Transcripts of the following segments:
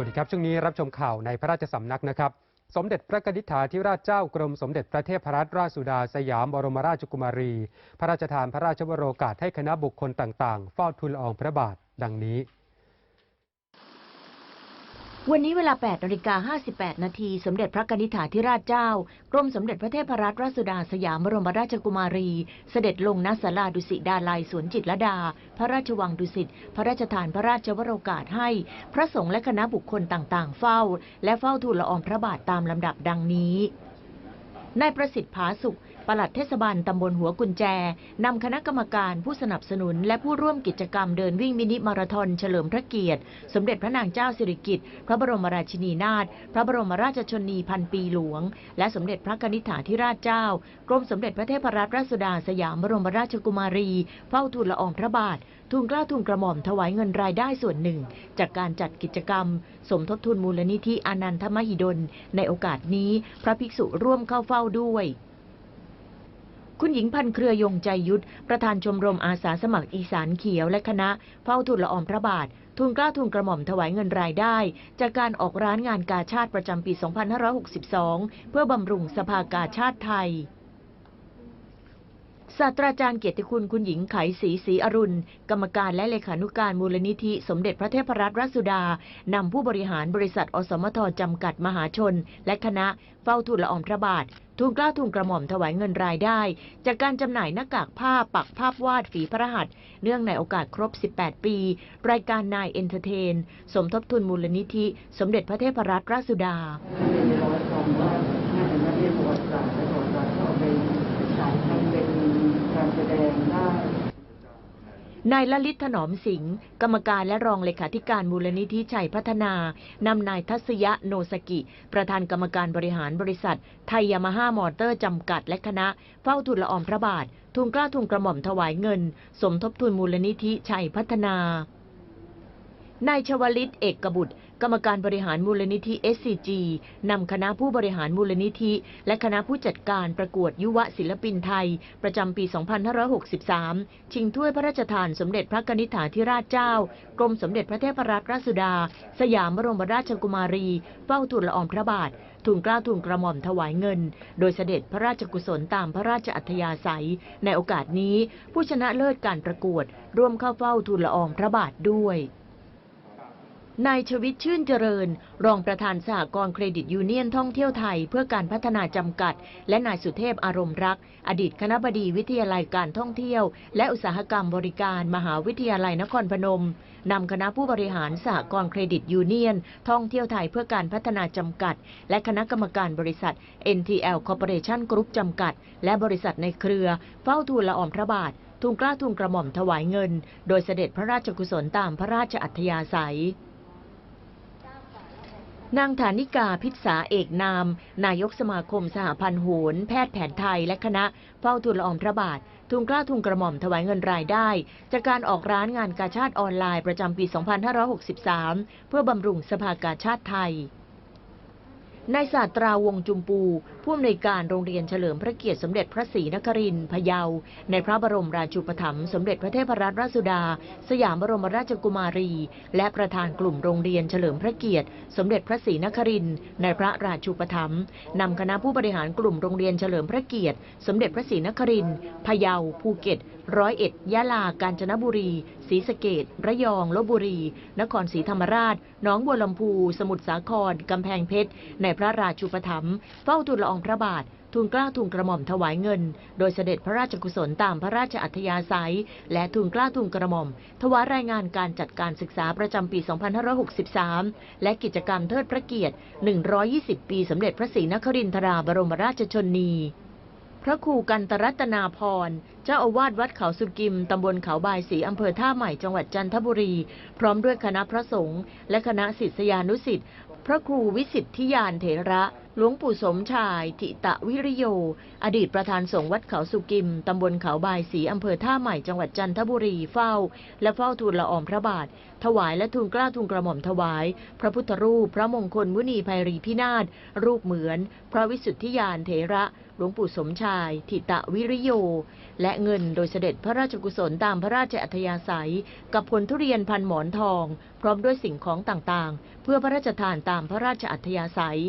สวัสดีครับ ช่วงนี้รับชมข่าวในพระราชสำนักนะครับ สมเด็จพระกนิษฐาธิราชเจ้ากรมสมเด็จพระเทพรัตนราชสุดาสยามบรมราชกุมารี พระราชทานพระราชวโรกาสให้คณะบุคคลต่างๆ เฝ้าทูลอองพระบาท ดังนี้ วันนี้เวลา 8นาฬิกา58 นาที สมเด็จพระกนิษฐาธิราชเจ้า กรมสมเด็จพระเทพรัตนราชสุดาสยามบรมราชกุมารี เสด็จลงณศาลาดุสิตดาลัยสวนจิตรดา พระราชวังดุสิต พระราชทานพระราชวโรกาสให้ พระสงฆ์และคณะบุคคลต่างๆ เฝ้า และเฝ้าทูลละอองพระบาทตามลำดับดังนี้ นายประสิทธิ์ผาสุข ปลัดเทศบาลตำบลหัวกุญแจ นำคณะกรรมการผู้สนับสนุน และผู้ร่วมกิจกรรมเดินวิ่งมินิมาราธอนเฉลิมพระเกียรติ สมเด็จพระนางเจ้าสิริกิติ์พระบรมราชินีนาถพระบรมราชชนนีพันปีหลวง และสมเด็จพระกนิษฐาธิราชเจ้า กรมสมเด็จพระเทพรัตนราชสุดาสยามบรมราชกุมารี เฝ้าทูลละอองพระบาททูลเกล้าทูลกระหม่อมถวายเงินรายได้ส่วนหนึ่ง จากการจัดกิจกรรม สมทบทุนมูลนิธิอนันทมหิดล ในโอกาสนี้พระภิกษุร่วมเข้าเฝ้าด้วย คุณหญิงพันเครือยงใจยุทธ ประธานชมรมอาสาสมัครอีสานเขียวและคณะเฝ้าทุนละอองพระบาท ทุนกล้าทุนกระหม่อมถวายเงินรายได้ จากการออกร้านงานกาชาติประจำปี 2562 เพื่อบำรุงสภากาชาติไทย ศาสตราจารย์เกียรติคุณคุณหญิงไขศรีศรีอรุณ กรรมการและเลขานุการมูลนิธิ สมเด็จพระเทพรัตนราชสุดา นำผู้บริหารบริษัท อสมทจำกัดมหาชน และคณะเฝ้าทูลละอองพระบาททูลกล้าทูลกระหม่อมถวายเงินรายได้ จากการจำหน่ายหน้ากากผ้าปักภาพวาดฝีพระหัตถ์เนื่องในโอกาสครบ 18 ปี รายการนายเอนเตอร์เทน สมทบทุนมูลนิธิ สมเด็จพระเทพรัตนราชสุดาไม่ได้ร้อยความว่าน่าจะมาเรียนประวัติศาสตร์และประวัติศาสตร์ก็เอาไปฉายทำเป็นการแสดงได้ นายละลิตถนอมสิงห์กรรมการและรองเลขาธิการมูลนิธิชัยพัฒนานำนายทัศยะโนสกิ ประธานกรรมการบริหารบริษัท ไทยยามาฮ่ามอเตอร์จำกัดและคณะ เฝ้าทุนละอองพระบาท ทุนกล้าทุนกระหม่อมถวายเงิน สมทบทุนมูลนิธิชัยพัฒนานายชวลิตเอกบุตร กรรมการบริหารมูลนิธิ SCG นำคณะผู้บริหารมูลนิธิ และคณะผู้จัดการประกวดยุวศิลปินไทย ประจำปี 2563 ชิงถ้วยพระราชทานสมเด็จพระกนิษฐาธิราชเจ้า กรมสมเด็จพระเทพรัตนราชสุดา สยามบรมราชกุมารี เฝ้าทูลละอองพระบาททูลเกล้าทูลกระหม่อมถวายเงิน โดยเสด็จพระราชกุศลตามพระราชอัธยาศัย ในโอกาสนี้ผู้ชนะเลิศการประกวด ร่วมเข้าเฝ้าทูลละอองพระบาทด้วย นายชวิตชื่นเจริญ รองประธานสหกรณ์เครดิตยูเนียนท่องเที่ยวไทยเพื่อการพัฒนาจำกัด และนายสุเทพอารมณ์รัก อดีตคณะบดีวิทยาลัยการท่องเที่ยว และอุตสาหกรรมบริการมหาวิทยาลัยนครพนมนำคณะผู้บริหารสหกรณ์เครดิตยูเนียน ท่องเที่ยวไทยเพื่อการพัฒนาจำกัด และคณะกรรมการบริษัท NTL Corporation Group จำกัด และบริษัทในเครือเฝ้าทูลละอองพระบาททูลกล้าทูลกระหม่อมถวายเงิน โดยเสด็จพระราชกุศลตามพระราชอัธยาศัย นางฐานิกาพิษาเอกนาม นายกสมาคมสหพันธ์โหน แพทย์แผนไทยและคณะเฝ้าทูลละอองพระบาททุนกล้าทุนกระหม่อมถวายเงินรายได้ จากการออกร้านงานกาชาติออนไลน์ประจำปี 2563 เพื่อบำรุงสภากาชาติไทยนายศาสตราวงจุมปู ผู้อำนวยการโรงเรียนเฉลิมพระเกียรติสมเด็จพระศรีนครินทร์พะเยา ในพระบรมราชูปถัมภ์สมเด็จพระเทพรัตนราชสุดา สยามบรมราชกุมารี และประธานกลุ่มโรงเรียนเฉลิมพระเกียรติ สมเด็จพระศรีนครินทร์ในพระราชูปถัมภ์นำคณะผู้บริหารกลุ่มโรงเรียนเฉลิมพระเกียรติ สมเด็จพระศรีนครินทร์พะเยา ภูเก็ต ร้อยเอ็ด ยะลา กาญจนบุรี ศรีสะเกดระยอง ลบบุรี นครศรีธรรมราช หนองบัวลำพู สมุทรสาคร กำแพงเพชร ในพระราชูปถัมภ์เฝ้าทูลละอองพระบาททูลเกล้าทูลกระหม่อมถวายเงิน โดยเสด็จพระราชกุศลตามพระราชอัธยาศัย และทูลเกล้าทูลกระหม่อม ถวายรายงานการจัดการศึกษาประจำปี 2563 และกิจกรรมเทิดพระเกียรติ 120 ปีสมเด็จพระศรีนครินทราบรมราชชนนี พระครูกันตรัตนาพร เจ้าอาวาสวัดเขาสุกิม ตำบลเขาบายศรีอำเภอท่าใหม่จังหวัดจันทบุรี พร้อมด้วยคณะพระสงฆ์และคณะศิษยานุศิษย์พระครูวิสิทธิยานเถระ หลวงปู่สมชาย ทิตะวิริโย อดีตประธานสงฆ์วัดเขาสุกิม ตำบลเขาบายศรีอำเภอท่าใหม่จังหวัดจันทบุรีเฝ้า และเฝ้าทูลละอองพระบาท ถวายและทูลกล้าทูลกระหม่อมถวาย พระพุทธรูป พระมงคลมุนีภัยรีพินาศรูปเหมือน พระวิสุทธิยานเถระหลวงปู่สมชาย ทิตะวิริโย และเงินโดยเสด็จพระราชกุศลตามพระราชอัธยาศัย กับผลทุเรียนพันหมอนทอง พร้อมด้วยสิ่งของต่างๆ เพื่อพระราชทานตามพระราชอัธยาศัย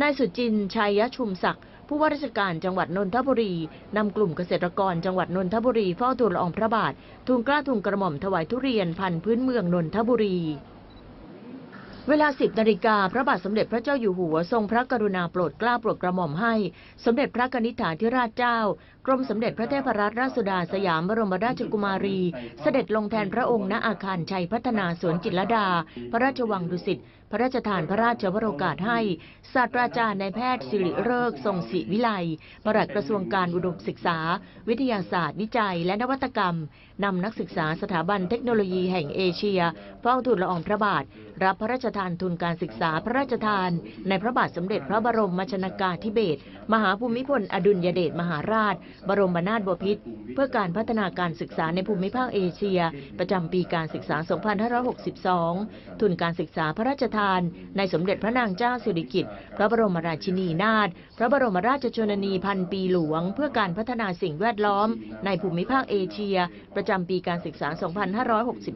นายสุจินต์ชัยยชุมศักดิ์ผู้ว่าราชการจังหวัดนนทบุรีนำกลุ่มเกษตรกรจังหวัดนนทบุรีเฝ้าทูลละอองพระบาททูลกล้าทูลกระหม่อมถวายทุเรียนพันธุ์พื้นเมืองนนทบุรี เวลา 10นาฬิกาพระบาทสมเด็จพระเจ้าอยู่หัวทรงพระกรุณาโปรดเกล้าโปรดกระหม่อมให้ สมเด็จพระกนิษฐาธิราชเจ้า กรมสมเด็จพระเทพรัตนราชสุดาสยามบรมราชกุมารี เสด็จลงแทนพระองค์ณอาคารชัยพัฒนาสวนจิตรลดา พระราชวังดุสิตพระราชทานพระราชวโรกาสให้ศาสตราจารย์นายแพทย์สิริเริกษ์ทรงศิวิไลปลัดกระทรวงการอุดมศึกษา วิทยาศาสตร์ วิจัย และนวัตกรรมนำนักศึกษาสถาบันเทคโนโลยีแห่งเอเชียเฝ้าทูลละอองพระบาท รับพระราชทานทุนการศึกษาพระราชทาน ในพระบาทสมเด็จพระบรมชนากาธิเบศรมหาภูมิพลอดุลยเดชมหาราช บรมนาถบพิตรเพื่อการพัฒนาการศึกษาในภูมิภาคเอเชีย ประจำปีการศึกษา 2562 ทุนการศึกษาพระราชทานในสมเด็จพระนางเจ้าสิริกิติ์ พระบรมราชินีนาถ พระบรมราชชนนีพันปีหลวง เพื่อการพัฒนาสิ่งแวดล้อม ในภูมิภาคเอเชีย ประจำปีการศึกษา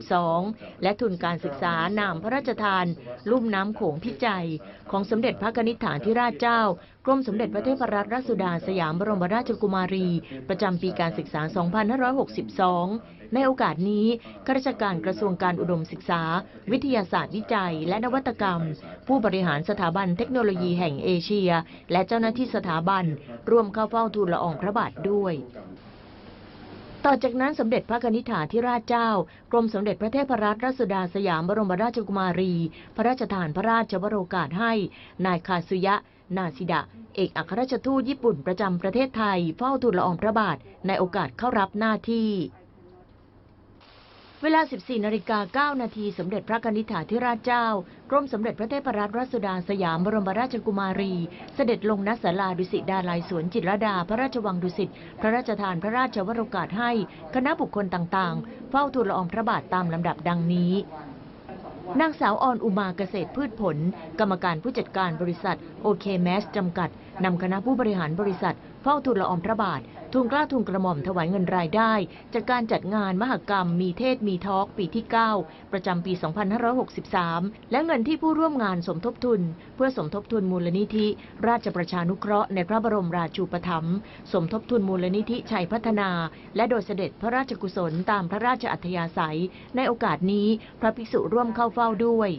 2562 และทุนการศึกษานามพระราชทาน ลุ่มน้ำโขงพิจัย ของสมเด็จพระกนิษฐาธิราชเจ้ากรมสมเด็จพระเทพรัตนราชสุดาสยามบรมราชกุมารี ประจำปีการศึกษา 2562 ในโอกาสนี้ข้าราชการกระทรวงการอุดมศึกษา วิทยาศาสตร์วิจัย และนวัตกรรม ผู้บริหารสถาบันเทคโนโลยีแห่งเอเชีย และเจ้าหน้าที่สถาบัน ร่วมเข้าเฝ้าทูลละอองพระบาทด้วยต่อจากนั้นสมเด็จพระนิษฐาธิราชเจ้า กรมสมเด็จพระเทพรัตนราชสุดาสยามบรมราชกุมารี พระราชทานพระราชวโรกาสให้ นายคาซุยะ นาซิดะ เอกอัครราชทูตญี่ปุ่นประจำประเทศไทย เฝ้าทูลละอองพระบาทในโอกาสเข้ารับหน้าที่ เวลา 14 นาฬิกา 9 นาที สมเด็จพระกนิษฐาธิราชเจ้า กรมสมเด็จพระเทพรัตนราชสุดาสยามบรมราชกุมารี เสด็จลงณศาลาดุสิตดาลัยสวนจิตรดา พระราชวังดุสิต พระราชทานพระราชวโรกาสให้ คณะบุคคลต่างๆ เฝ้าทูลละอองพระบาทตามลำดับดังนี้ นางสาวออนอุมาเกษตรพืชผล กรรมการผู้จัดการบริษัทโอเคแมสจำกัดนำคณะผู้บริหารบริษัทเฝ้าทูลละอองพระบาท ทูลเกล้าทูลกระหม่อมถวายเงินรายได้ จากการจัดงานมหกรรม มีเทศมีทอล์กปีที่ 9 ประจำปี 2563 และเงินที่ผู้ร่วมงานสมทบทุน เพื่อสมทบทุนมูลนิธิ ราชประชานุเคราะห์ในพระบรมราชูปถัมภ์สมทบทุนมูลนิธิชัยพัฒนา และโดยเสด็จพระราชกุศลตามพระราชอัธยาศัย ในโอกาสนี้พระภิกษุร่วมเข้าเฝ้าด้วย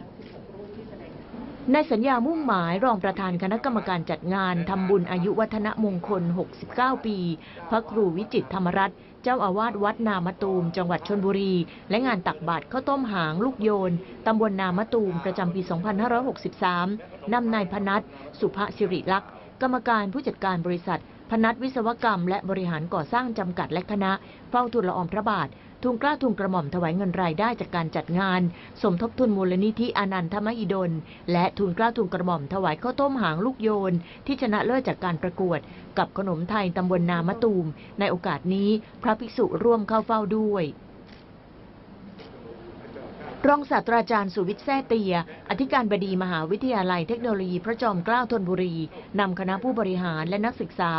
ในสัญญามุ่งหมายรองประธานคณะกรรมการจัดงานทำบุญอายุวัฒนมงคล 69 ปี พระครูวิจิตรธรรมรัตน์เจ้าอาวาสวัดนามะตูม จังหวัดชนบุรี และงานตักบาตรข้าวต้มหางลูกโยน ตำบลนามะตูม ประจำปี 2563 นำนายพนัทสุภสิริลักษณ์กรรมการผู้จัดการบริษัท พนัทวิศวกรรม และบริหารก่อสร้างจำกัดและคณะ เฝ้าทูลละอองพระบาท ทุนกล้าทุนกระหม่อมถวายเงินรายได้จากการจัดงาน สมทบทุนมูลนิธิอนันทมหิดล และทุนกล้าทุนกระหม่อมถวายข้าวต้มหางลูกโยน ที่ชนะเลิศจากการประกวด กับขนมไทยตำบลนามะตูม ในโอกาสนี้พระภิกษุร่วมเข้าเฝ้าด้วย รองศาสตราจารย์สุวิทย์แซ่เตีย อธิการบดีมหาวิทยาลัยเทคโนโลยีพระจอมเกล้าธนบุรี นำคณะผู้บริหารและนักศึกษา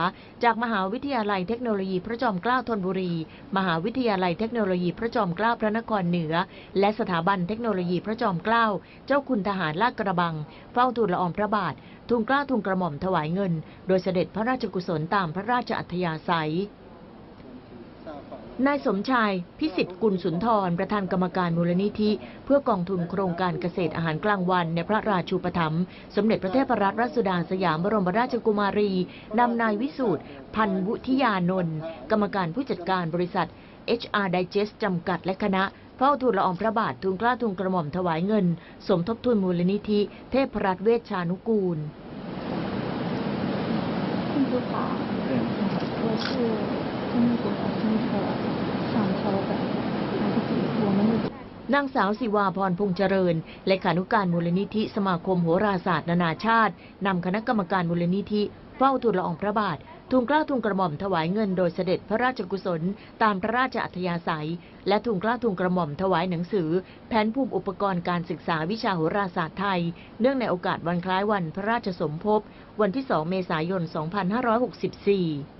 จากมหาวิทยาลัยเทคโนโลยีพระจอมเกล้าธนบุรี มหาวิทยาลัยเทคโนโลยีพระจอมเกล้าพระนครเหนือ และสถาบันเทคโนโลยีพระจอมเกล้า เจ้าคุณทหารลาดกระบัง เฝ้าทูลละอองพระบาททูลเกล้าทูลกระหม่อมถวายเงิน โดยเสด็จพระราชกุศลตามพระราชอัธยาศัย นายสมชาย พิสิทธิ์กุลสุนทร ประธานกรรมการมูลนิธิ เพื่อกองทุนโครงการเกษตรอาหารกลางวัน ในพระราชูปถัมภ์สมเด็จพระเทพรัตนราชสุดาสยามบรมราชกุมารี นำนายวิสูตรพันวุฒิยานนท์กรรมการผู้จัดการบริษัท HR Digest จำกัดและคณะเฝ้าทูลละอองพระบาททูลเกล้าทูลกระหม่อมถวายเงิน สมทบทุนมูลนิธิ เทพรัตน์เวชชานุกูลคุณครูค นางสาวสิวาพรพงษ์เจริญ และขานุการมูลนิธิสมาคมโหราศาสตร์นานาชาติ นำคณะกรรมการมูลนิธิเฝ้าทูลละอองพระบาททูลกล้าทูลกระหม่อมถวายเงินโดยเสด็จพระราชกุศล ตามพระราชอัธยาศัย และทูลกล้าทูลกระหม่อมถวายหนังสือ แผนภูมิอุปกรณ์การศึกษาวิชาโหราศาสตร์ไทย เนื่องในโอกาสวันคล้ายวันพระราชสมภพ วันที่ 2 เมษายน 2564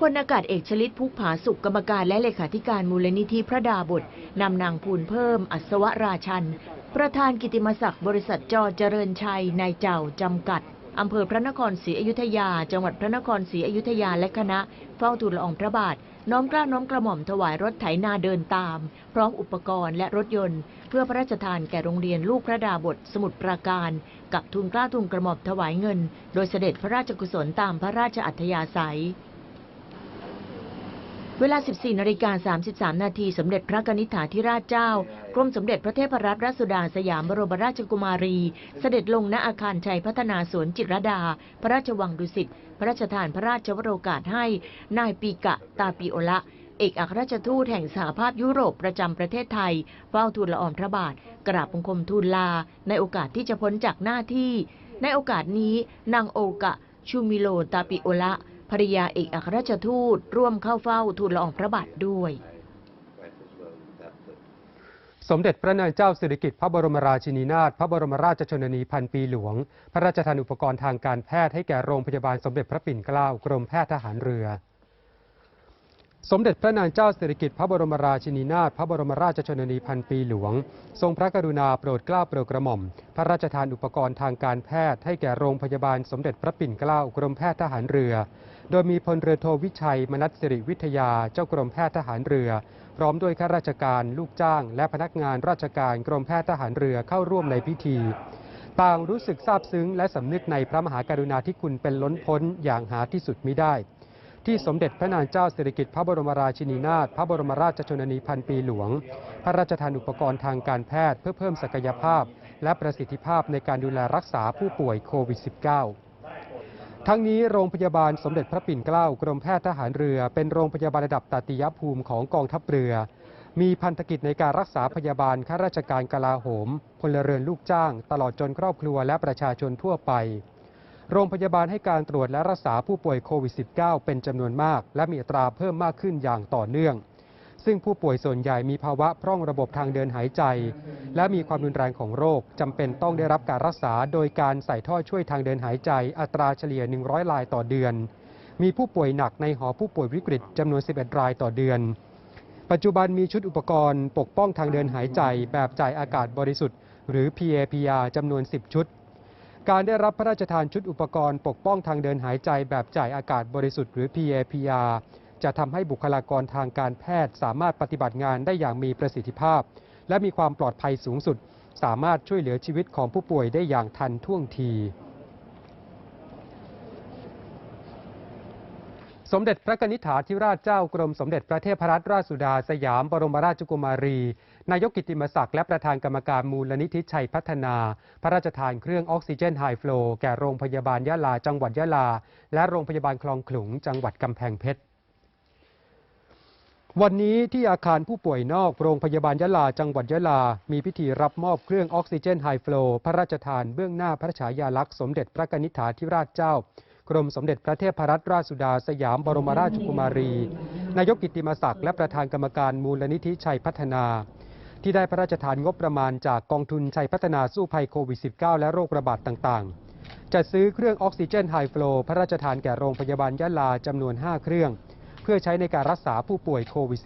พลอากาศเอกชลิตพุกผาสุขกรรมการและเลขาธิการมูลนิธิพระดาบทนำนางภูลเพิ่ม อัศวราชัน ประธานกิติมศักดิ์บริษัทจอเจริญชัยนายเจ้าจำกัดอำเภอพระนครศรีอยุธยา จังหวัดพระนครศรีอยุธยาและคณะเฝ้าทูลละอองพระบาท น้อมกล้าน้อมกระหม่อมถวายรถไถนาเดินตาม พร้อมอุปกรณ์และรถยนต์ เพื่อพระราชทานแก่โรงเรียนลูกพระดาบทสมุทรปราการ กับทุนกล้าทุนกระหม่อมถวายเงิน โดยเสด็จพระราชกุศลตามพระราชอัธยาศัย เวลา 14นาฬิกา33 นาทีสมเด็จพระกนิษฐาธิราชเจ้า กรมสมเด็จพระเทพรัตนราชสุดาสยามบรมราชกุมารี เสด็จลงณอาคารชัยพัฒนาสวนจิตรดา พระราชวังดุสิต พระราชทานพระราชวโรกาสให้ นายปีกะตาปิโอละ เอกอัครราชทูตแห่งสหภาพยุโรปประจำประเทศไทย เฝ้าทูลละอองพระบาท กราบบังคมทูลลา ในโอกาสที่จะพ้นจากหน้าที่ ในโอกาสนี้นางโอกะ ชูมิโลตาปิโอละ ภริยาเอกอัครราชทูตร่วมเข้าเฝ้าทูลละอองพระบาทด้วย สมเด็จพระนางเจ้าสิริกิติ์พระบรมราชินีนาถพระบรมราชชนนีพันปีหลวง พระราชทานอุปกรณ์ทางการแพทย์ให้แก่โรงพยาบาลสมเด็จพระปิ่นเกล้ากรมแพทย์ทหารเรือสมเด็จพระนางเจ้าสิริกิติ์พระบรมราชินีนาถพระบรมราชชนนีพันปีหลวง ทรงพระกรุณาโปรดเกล้าโปรดกระหม่อม พระราชทานอุปกรณ์ทางการแพทย์ให้แก่โรงพยาบาลสมเด็จพระปิ่นเกล้ากรมแพทย์ทหารเรือ โดยมีพลเรือโทวิชัย มนัสสิริวิทยาเจ้ากรมแพทย์ทหารเรือ พร้อมด้วยข้าราชการลูกจ้าง และพนักงานราชการกรมแพทย์ทหารเรือเข้าร่วมในพิธี ต่างรู้สึกซาบซึ้ง และสำนึกในพระมหากรุณาธิคุณเป็นล้นพ้นอย่างหาที่สุดมิได้ ที่สมเด็จพระนางเจ้าสิริกิติ์พระบรมราชินีนาถพระบรมราชชนนีพันปีหลวง พระราชทานอุปกรณ์ทางการแพทย์เพื่อเพิ่มศักยภาพ และประสิทธิภาพในการดูแลรักษาผู้ป่วยโควิด -19 ทั้งนี้โรงพยาบาลสมเด็จพระปิ่นเกล้ากรมแพทย์ทหารเรือ เป็นโรงพยาบาลระดับตติยภูมิของกองทัพเรือ มีพันธกิจในการรักษาพยาบาลข้าราชการกลาโหม พลเรือนลูกจ้าง ตลอดจนครอบครัวและประชาชนทั่วไป โรงพยาบาลให้การตรวจและรักษาผู้ป่วยโควิด -19 เป็นจำนวนมาก และมีอัตราเพิ่มมากขึ้นอย่างต่อเนื่อง ซึ่งผู้ป่วยส่วนใหญ่มีภาวะพร่องระบบทางเดินหายใจ และมีความรุนแรงของโรคจำเป็นต้องได้รับการรักษา โดยการใส่ท่อช่วยทางเดินหายใจ อัตราเฉลี่ย 100 รายต่อเดือน มีผู้ป่วยหนักในหอผู้ป่วยวิกฤตจำนวน 11 รายต่อเดือน ปัจจุบันมีชุดอุปกรณ์ ปกป้องทางเดินหายใจ แบบจ่ายอากาศบริสุทธิ์ หรือ PAPR จำนวน 10 ชุดการได้รับพระราชทานชุดอุปกรณ์ปกป้องทางเดินหายใจแบบจ่ายอากาศบริสุทธิ์หรือ PAPR จะทำให้บุคลากรทางการแพทย์ สามารถปฏิบัติงานได้อย่างมีประสิทธิภาพ และมีความปลอดภัยสูงสุด สามารถช่วยเหลือชีวิตของผู้ป่วยได้อย่างทันท่วงที สมเด็จพระนิษฐาธิราชเจ้ากรมสมเด็จพระเทพรัตนราชสุดาสยามบรมราชกุมารี นายกกิตติมศักดิ์และประธานกรรมการมูลนิธิชัยพัฒนา พระราชทานเครื่องออกซิเจนไฮฟลูแก่โรงพยาบาลยะลาจังหวัดยะลา และโรงพยาบาลคลองขลุงจังหวัดกำแพงเพชร วันนี้ที่อาคารผู้ป่วยนอกโรงพยาบาลยะลาจังหวัดยะลา มีพิธีรับมอบเครื่องออกซิเจนไฮฟลูพระราชทานเบื้องหน้าพระฉายาลักษณ์สมเด็จพระกนิษฐาธิราชเจ้า กรมสมเด็จพระเทพรัตนราชสุดาสยามบรมราชกุมารี นายกกิติมศักดิ์และประธานกรรมการมูลนิธิชัยพัฒนา ที่ได้พระราชทานงบประมาณจากกองทุนชัยพัฒนาสู้ภัยโควิด -19 และโรคระบาดต่างๆจัดซื้อเครื่องออกซิเจนไฮฟลูพระราชทานแก่โรงพยาบาลยะลาจำนวน 5 เครื่อง พื่อใช้ในการรักษาผู้ป่วยโควิด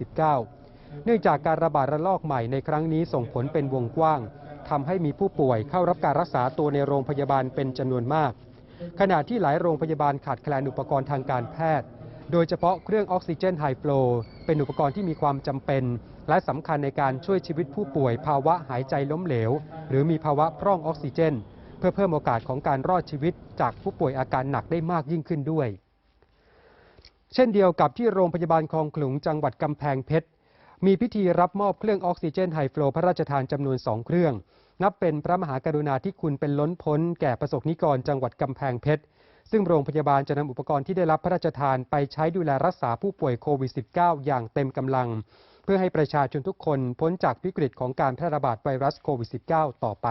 -19 เนื่องจากการระบาดระลอกใหม่ในครั้งนี้ส่งผลเป็นวงกว้างทำให้มีผู้ป่วยเข้ารับการรักษาตัวในโรงพยาบาลเป็นจำนวนมาก ขณะที่หลายโรงพยาบาลขาดแคลนอุปกรณ์ทางการแพทย์ โดยเฉพาะเครื่องออกซิเจนไฮฟลูเป็นอุปกรณ์ที่มีความจำเป็น และสำคัญในการช่วยชีวิตผู้ป่วยภาวะหายใจล้มเหลว หรือมีภาวะพร่องออกซิเจน เพื่อเพิ่มโอกาสของการรอดชีวิตจากผู้ป่วยอาการหนักได้มากยิ่งขึ้นด้วย เช่นเดียวกับที่โรงพยาบาลคลองขลุงจังหวัดกำแพงเพชร มีพิธีรับมอบเครื่องออกซิเจนไฮฟลูพระราชทานจำนวนสองเครื่อง นับเป็นพระมหากรุณาธิคุณเป็นล้นพ้น แก่ประสบนิกรจังหวัดกำแพงเพชร ซึ่งโรงพยาบาลจะนำอุปกรณ์ที่ได้รับพระราชทานไปใช้ดูแลรักษาผู้ป่วยโควิด -19 อย่างเต็มกำลัง เพื่อให้ประชาชนทุกคนพ้นจากวิกฤตของการแพร่ระบาดไวรัสโควิด -19 ต่อไป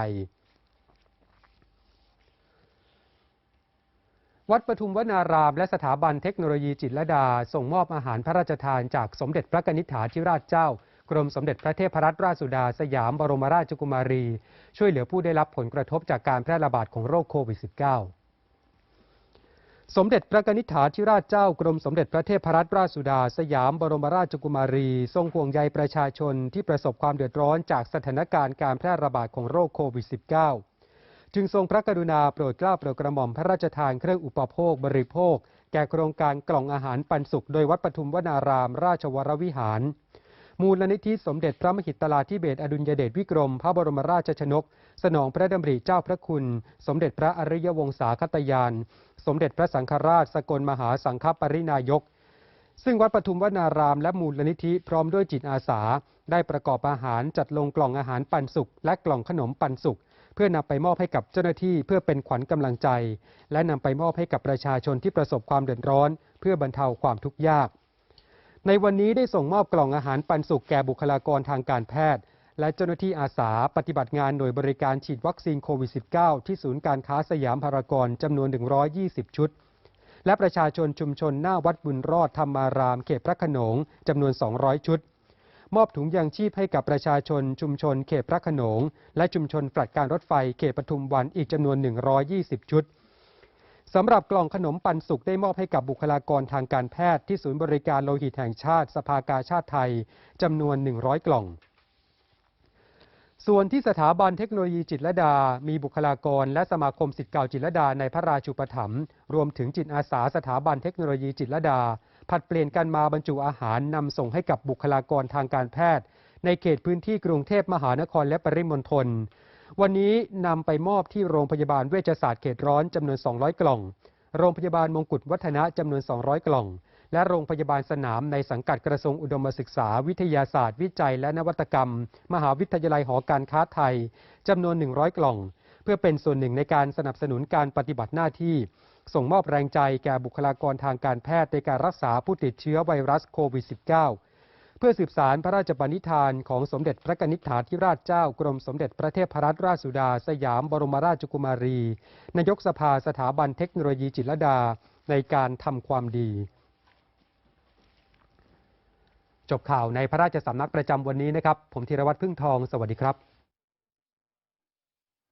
วัดปทุมวนาราม และสถาบันเทคโนโลยีจิตรลดา ส่งมอบอาหารพระราชทานจากสมเด็จพระกนิษฐาธิราชเจ้า กรมสมเด็จพระเทพรัตนราชสุดาสยามบรมราชกุมารี ช่วยเหลือผู้ได้รับผลกระทบจากการแพร่ระบาดของโรคโควิด -19 สมเด็จพระกนิษฐาธิราชเจ้ากรมสมเด็จพระเทพรัตนราชสุดาสยามบรมราชกุมารี ทรงห่วงใยประชาชนที่ประสบความเดือดร้อนจากสถานการณ์การแพร่ระบาดของโรคโควิด -19 จึงทรงพระกรุณาโปรดเกล้าโปรดกระหม่อมพระราชทานเครื่องอุปโภคบริโภค แก่โครงการกล่องอาหารปันสุข โดยวัดปทุมวนาราม ราชวรวิหาร มูลนิธิสมเด็จพระมหิตลาธิเบศอดุลยเดชวิกรม พระบรมราชชนก สนองพระดำริเจ้าพระคุณ สมเด็จพระอริยวงศาคตยาน สมเด็จพระสังฆราช สกลมหาสังฆปรินายกซึ่งวัดปทุมวนารามและมูลนิธิพร้อมด้วยจิตอาสา ได้ประกอบอาหารจัดลงกล่องอาหารปันสุขและกล่องขนมปันสุข พื่อนำไปมอบให้กับเจ้าหน้าที่เพื่อเป็นขวัญกำลังใจ และนำไปมอบให้กับประชาชนที่ประสบความเดือดร้อน เพื่อบรรเทาความทุกข์ยาก ในวันนี้ได้ส่งมอบกล่องอาหารปันสุขแก่บุคลากรทางการแพทย์ และเจ้าหน้าที่อาสาปฏิบัติงานหน่วยบริการฉีดวัคซีนโควิด -19 ที่ศูนย์การค้าสยามพารากอนจำนวน 120 ชุด และประชาชนชุมชนหน้าวัดบุญรอดธรรมาราม เขตพระขนงจำนวน 200 ชุด มอบถุงยางชีพให้กับประชาชนชุมชนเขตพระขนง และชุมชนแฟลตการรถไฟเขตปทุมวันอีกจำนวน 120 ชุดสำหรับกล่องขนมปันสุขได้มอบให้กับบุคลากรทางการแพทย์ที่ศูนย์บริการโลหิตแห่งชาติ สภากาชาติไทยจำนวน 100 กล่อง ส่วนที่สถาบันเทคโนโลยีจิตรดา มีบุคลากรและสมาคมสิทธิ์เก่าจิตรดาในพระราชูปถัมภ์รวมถึงจิตอาสาสถาบันเทคโนโลยีจิตรดา ผัดเปลี่ยนกันมาบรรจุอาหารนำส่งให้กับบุคลากรทางการแพทย์ ในเขตพื้นที่กรุงเทพมหานครและปริมณฑลวันนี้นำไปมอบที่โรงพยาบาลเวชศาสตร์เขตร้อนจำนวน 200 กล่อง โรงพยาบาลมงกุฎวัฒนะจำนวน 200 กล่อง และโรงพยาบาลสนามในสังกัดกระทรวงอุดมศึกษา วิทยาศาสตร์ วิจัย และนวัตกรรม มหาวิทยาลัยหอการค้าไทยจำนวน 100 กล่อง เพื่อเป็นส่วนหนึ่งในการสนับสนุนการปฏิบัติหน้าที่ ส่งมอบแรงใจแก่บุคลากรทางการแพทย์ในการรักษาผู้ติดเชื้อไวรัสโควิด -19 เพื่อสืบสารพระราชปณิธานของสมเด็จพระนิษฐาธิราชเจ้ากรมสมเด็จพระเทพรัตนราชสุดา สยามบรมราชกุมารี นายกสภาสถาบันเทคโนโลยีจิตรลดาในการทำความดี จบข่าวในพระราชสำนักประจำวันนี้นะครับ ผมธีรวัตรพึ่งทอง สวัสดีครับ